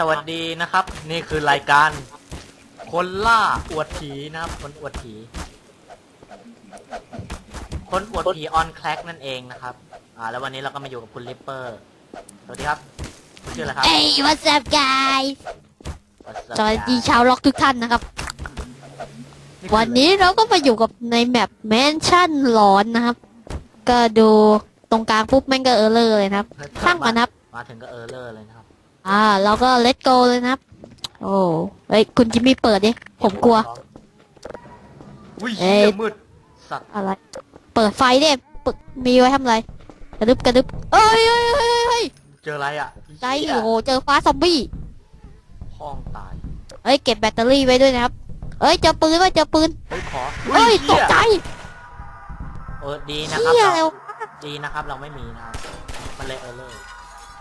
สวัสดีนะครับ นี่คือรายการ คนล่าอวดผีนะครับ คนอวดผี คนอวดผีออนแคลกนั่นเองนะครับ อ่า แล้ววันนี้เราก็มาอยู่กับคุณลิปเปอร์สวัสดีครับคุณชื่ออะไรครับ Hey what's up guys What's up สวัสดี guys? ชาวล็อกทุกท่านนะครับ คือวันนี้เราก็มาอยู่กับในแมปแมนชั่นหลอนนะครับ ก็ดูตรงกลางปุ๊บแม่งก็เออเลอร์เลยนะครับ ช่างมันนะครับ มาถึงก็เออร์เลอร์เลยนะครับ อ่า เราก็เลตโกเลยนะครับ โอ้เฮ้ยคุณจิมมี่เปิดดิ ผมกลัว อุ้ยเอ้เหี้ยยมืดสัตว์อะไร เปิดไฟดิปึกมีไว้ทำอะไร กระดึบกระดึบเอ้ยเอ้ยเอ้ยเอ้ยเจออะไรอะใจเหี้ยโอ้โหเจอฟ้าซอมบี้ ห้องตายเอ้ยเก็บแบตเตอรี่ไว้ด้วยนะครับ เอ้ยเจอปืนไว้เจอปืน เฮ้ยขอเอ้ยตเหี้กใจ เออดีนะครับเหี้ยเราแล้วดีนะครับเราไม่มีนะครับมันเลยเออร์เลอร์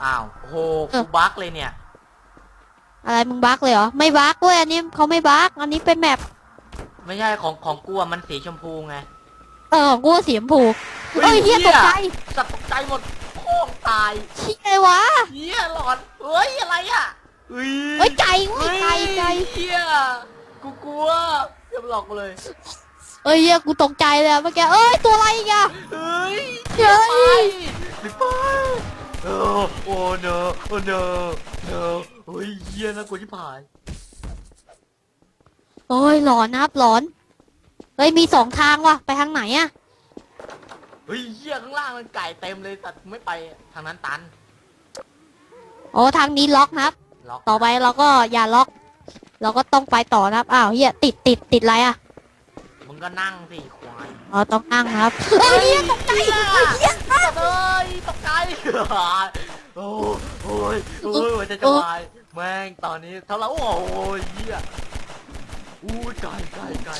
อ้าวโอ้โหเออกูบั๊กเลยเนี่ย อะไรมึงบั๊กเลยเหรอ ไม่บั๊กเว้ยอันนี้เขาไม่บั๊กอันนี้เป็นแมปไม่ใช่ของของกูอะมันสีชมพูไง เออกูว่าสีชมพูเอ้ยเฮียตกใจสัตว์ตกใจหมดห้องตายเชี่ยอะไรวะเฮียหลอนเฮ้ยอะไรอะเฮ้ยเอ้ยไก่เว้ยไก่ไก่เฮียกูกลัวเดี๋ยวหลอกกูเลยเอ้ยเฮียกูตกใจเลยอะเมื่อกี้เอ้ยตัวอะไรอีกอะเฮ้ยเฮ้ยสิไป โอ้โอ้ no โอ้ no no เฮ้ยเฮียนะกูชิบหายโอ้ยหลอนนะครับหลอนเฮ้ยมีสองทางว่ะไปทางไหนอะเฮ้ยเฮียข้างล่างมันไก่เต็มเลยสัตว์ไม่ไปทางนั้นตันโอ้ทางนี้ล็อกนะครับ ล็อกต่อไปเราก็อย่าล็อก เราก็ต้องไปต่อนะครับอ้าวเฮียติดติดติดอะไรอะมึ งก็นั่งสิควายอ๋อต้องนั่งนะครับเอ้ยเฮียตกใจเฮ้ยเฮียเอ้ยตกใจโอ้โอ้ยโอ้ยหัวใจจะวายแม่งตอนนี้เท่าไหร่โอ้ยเฮียอู้ยไก่ไก่ไก่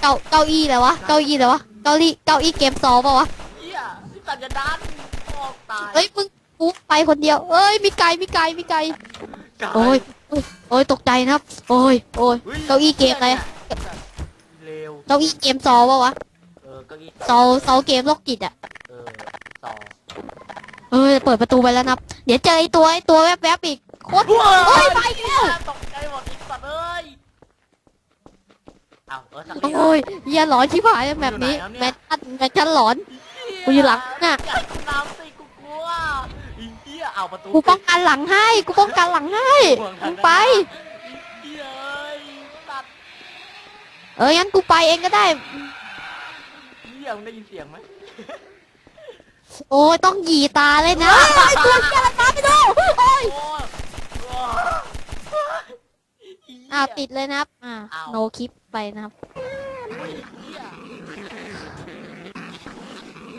เก้าเก้าอี้อะไรวะเก้าอี้อะไรวะเก้าอี้เก้าอี้เกมซอลป่าวะเฮียนี่สัตว์จะดันออกตายเฮ้ยมึงกูไปคนเดียวเอ้ยมีไก่มีไก่มีไก่ไก่โอ้ยโอ้ยโอ้ยตกใจนะครับ โอ้ยโอ้ยฮ้ยเก้าอี้เกมอะไร เร็วเก้าอี้เกมซอลป่าวะเออเก้าอี้ซอลซอลเกมโรคจิตอะเออสองเอ้ยเปิดประตูไปแล้วนะครับเดี๋ยวเจอไอ้ตัวไอ้ตัวแวบๆอีกโคตรเฮ้ยไปแล้วตกใจหมดอีกสัตว์เอ้ยเอาเออสักนิดโอ้ยเหี้ยหลอนชิบหายเลยแบบนี้แมนชั่นแมนชั่นหลอน กูอยู่หลังน่ะ อย่าให้กูน้ำสิกูกลัวไอ้เหี้ยเอาประตูกูป้องกันหลังให้ กูป้องกันหลังให้ห่วงทามึงงไป เหี้ยเอ้ยสัตว์ เอ้ยงั้นกูไปเองก็ได้เหี้ยมึงได้ยินเสียงไหมโอ้ยต้องหยีตาเลยนะไอ้ตัวเหี้ยอะไรมาไม่รู้โอ้ยโอ้ยโอ้ยเหี้ย อ้าวติดเลยนะครับอ่าอ้าวโนคลิปไปนะครับเหี้ย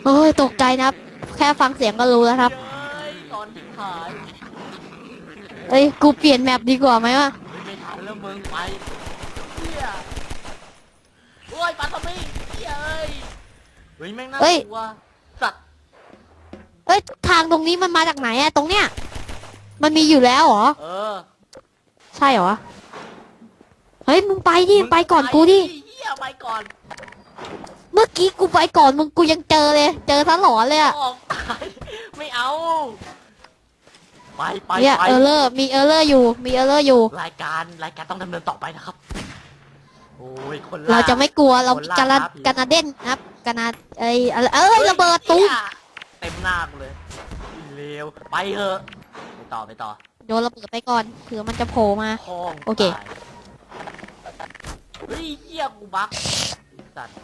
โอ้ยตกใจนะครับ แค่ฟังเสียงก็รู้แล้วครับเฮ้ยตอนที่ขายเอ้ยกูเปลี่ยนแมปดีกว่าไหมวะเฮ้ยไม่ทันแล้วมึงไปเฮีย โอ้ยปลาทอมมี่เฮียเอ้ยเฮ้ยแม่งน่ากลัวสัตว์เอ้ยทางตรงนี้มันมาจากไหนอะตรงเนี้ย มันมีอยู่แล้วเหรอ เออใช่เหรอ เฮ้ยมึงไปดิไปก่อนกูดิเฮียไปก่อนเมื่อกี้กูไปก่อนมึงกูยังเจอเลย เจอซะหลอนเลยอะออกไปไม่เอา ไปไปเนี่ยไปเออร์เลอร์มีเออร์เลอร์อยู่ มีเออร์เลอร์อยู่ รายการรายการต้องดำเนินต่อไปนะครับ โอ้ยคนล่เราจะไม่กลัวเราคนล่กานาท้าผีกานาเด่นนะครับกานาเอ้ยอะไรเอ้ยระเบิดตุ้มหี้ยเต็มหน้ากูเลยเร็วไปเถอะไปต่อไปต่อโยนระเบิดไปก่อนเผื่อมันจะโผล่มา ห้องโอเค ตายเฮ้ยเฮียกูบักสัตว์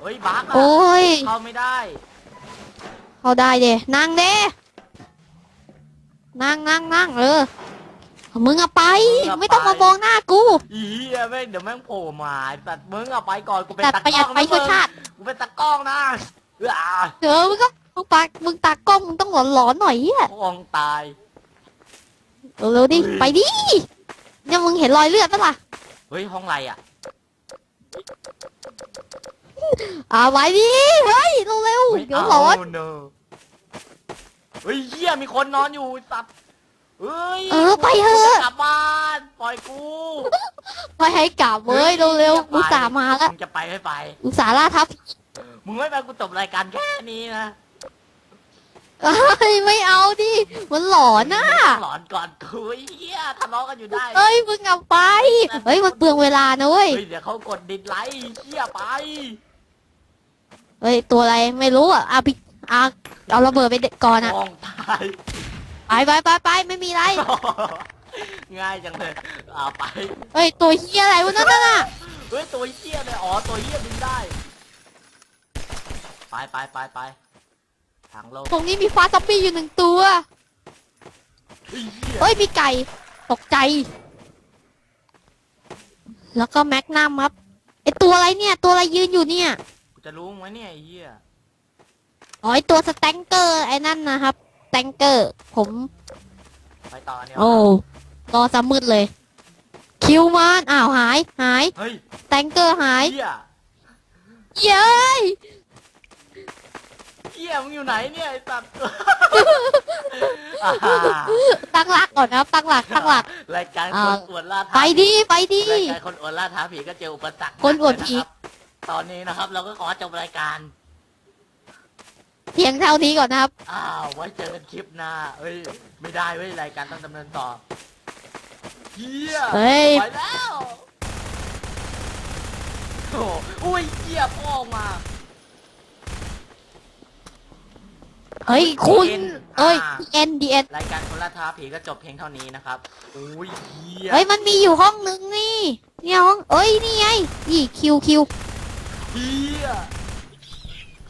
เฮ้ยบักอะโอ้ยเข้าไม่ได้เขาได้เดนั่งเด้นั่งนั่งนั่งเออ มึงอะไป ไม่ต้องมามองหน้ากูอีเฮียแม่งเดี๋ยวแม่งโผล่มาไอ้สัตว์มึงอะไปก่อนกูเป็นแต่ตาประหยัดกล้องไปนะเพื่อชาติกูเป็นตากล้องนะเออเดี๋ยวมึงก็มึงปากมึงตากล้องมึงต้องหลอนๆหน่อยเฮียห้องตายเร็วๆดิเฮ้ยไปดิเนี่ยมึงเห็นรอยเลือดปะล่ะเฮ้ยห้องอะไรอะอ่าไว้ดิเฮ้ยเร็วไม่ๆเดี๋ยวเอาหลอนเนอะเฮ้ยเฮียมีคนนอนอยู่ไอ้สัตว์ เฮ้ยเออไปเถกูอะจะกลับบ้านปล่อยกูไปให้กลับเว้ยเร็วๆอุตส่าห์มาแล้วมึงจะไปไม่ไป อุตส่าห์ล่าทับมึงไม่ไปกูจบรายการแค่นี้นะเอ้ยไม่เอาดิมันหลอนน่ะหลอนก่อนคุยเฮียทะเลาะกันอยู่ได้เอ้ยมึงเอาไปเฮ้ยมันเปลืองเวลานะเว้ยเฮ้ยเดี๋ยวเขากดดิสไลค์เฮียไปเฮ้ยตัวอะไรไม่รู้อะเอาพี่เอาเอาระเบิดไปเด็ดก่อนอะมองตาย ไปไปไปไปไม่มีไร ง่ายจังเลยเอาไป เฮ้ยตัวเฮียอะไรวะนั่นน่ะ เฮ้ยตัวเฮียเลยอ๋อตัวเฮียบินได้ ไปไปไปไปทางโลกตรงนี้มีฟ้าซอมบี้อยู่หนึ่งตัวเฮ้ยเฮียเฮ้ยมีไก่ ตกใจ แล้วก็แมกนัมครับไอตัวอะไรเนี่ย ตัวอะไรยืนอยู่เนี่ย กูจะรู้ไหมเนี่ยไอ้เฮียอ๋อไอตัวสแตงเกอร์ไอ้นั่นนะครับส แตงเกอร์ ผมไปต่อเนี่ยโอ้รอจะมืดเลย คิวมันอ้าวหายหาย เฮ้ยสแตงเกอร์หาย เฮียเย้ยเฮียมึงอยู่ไหนเนี่ยไอ้สัตว์ อ่าตั้งหลักก่อนนะครับตั้งหลักตั้งหลัก รายการอ่าคนอวดล่าท้าไปดิไปดิรายการคนอวดล่าท้าผีก็เจออุปสรรคคนอวดผี นะครับตอนนี้นะครับ เราก็ขอจบรายการ เพียงเท่านี้ก่อนนะครับ อ้าวไว้เจอกันคลิปหน้าเอ้ยไม่ได้เว้ยรายการต้องดำเนินต่อเฮียเฮ้ย ไปแล้วโอ้โหอุ้ยเฮียพ่อมาเฮ้ยคุณเอ็นเอ้ยอ่าเอ็นดีเอ็นรายการคนล่าท้าผีก็จบเพียงเท่านี้นะครับอุ้ยเฮียเฮ้ยมันมีอยู่ห้องนึงนี่เนี่ยห้องเอ้ยนี่ไงนี่คิวคิวเฮีย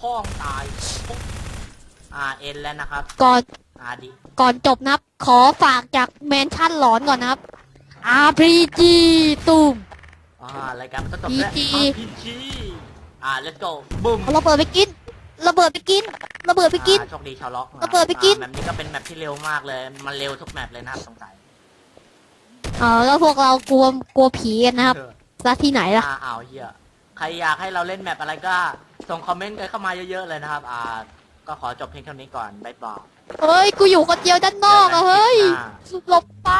พ่อมงตายอ่า เอ็นแล้วนะครับก่อนอ่าดิก่อนจบนะครับ ขอฝากจากแมนชั่นหลอนก่อนนะครับ RPG ตูม อ่ารายการมันต้องจบแล้ว PG พีจีอ่า let's go บุ้มเอาระเบิดไปกินระเบิดไปกินระเบิดไปกิน อ่าโชคดีชาวล็อกระเบิดไปกิน อ่าแมปนี้ก็เป็นแมปที่เร็วมากเลย มันเร็วทุกแมปเลยนะครับสงสัยเออแล้วพวกเรากลัวกลัวผีกันนะครับเออ ซะที่ไหนล่ะ อ่าอ้าวเฮียใครอยากให้เราเล่นแมปอะไรก็ ส่งคอมเมนต์กันเข้ามาเยอะๆเลยนะครับ อ่า ก็ขอจบเพียงเท่านี้ก่อนบ๊ายบาย เฮ้ย กูอยู่คนเดียวด้านนอกอะเฮ้ยจกันคลิปหน้าหลบไป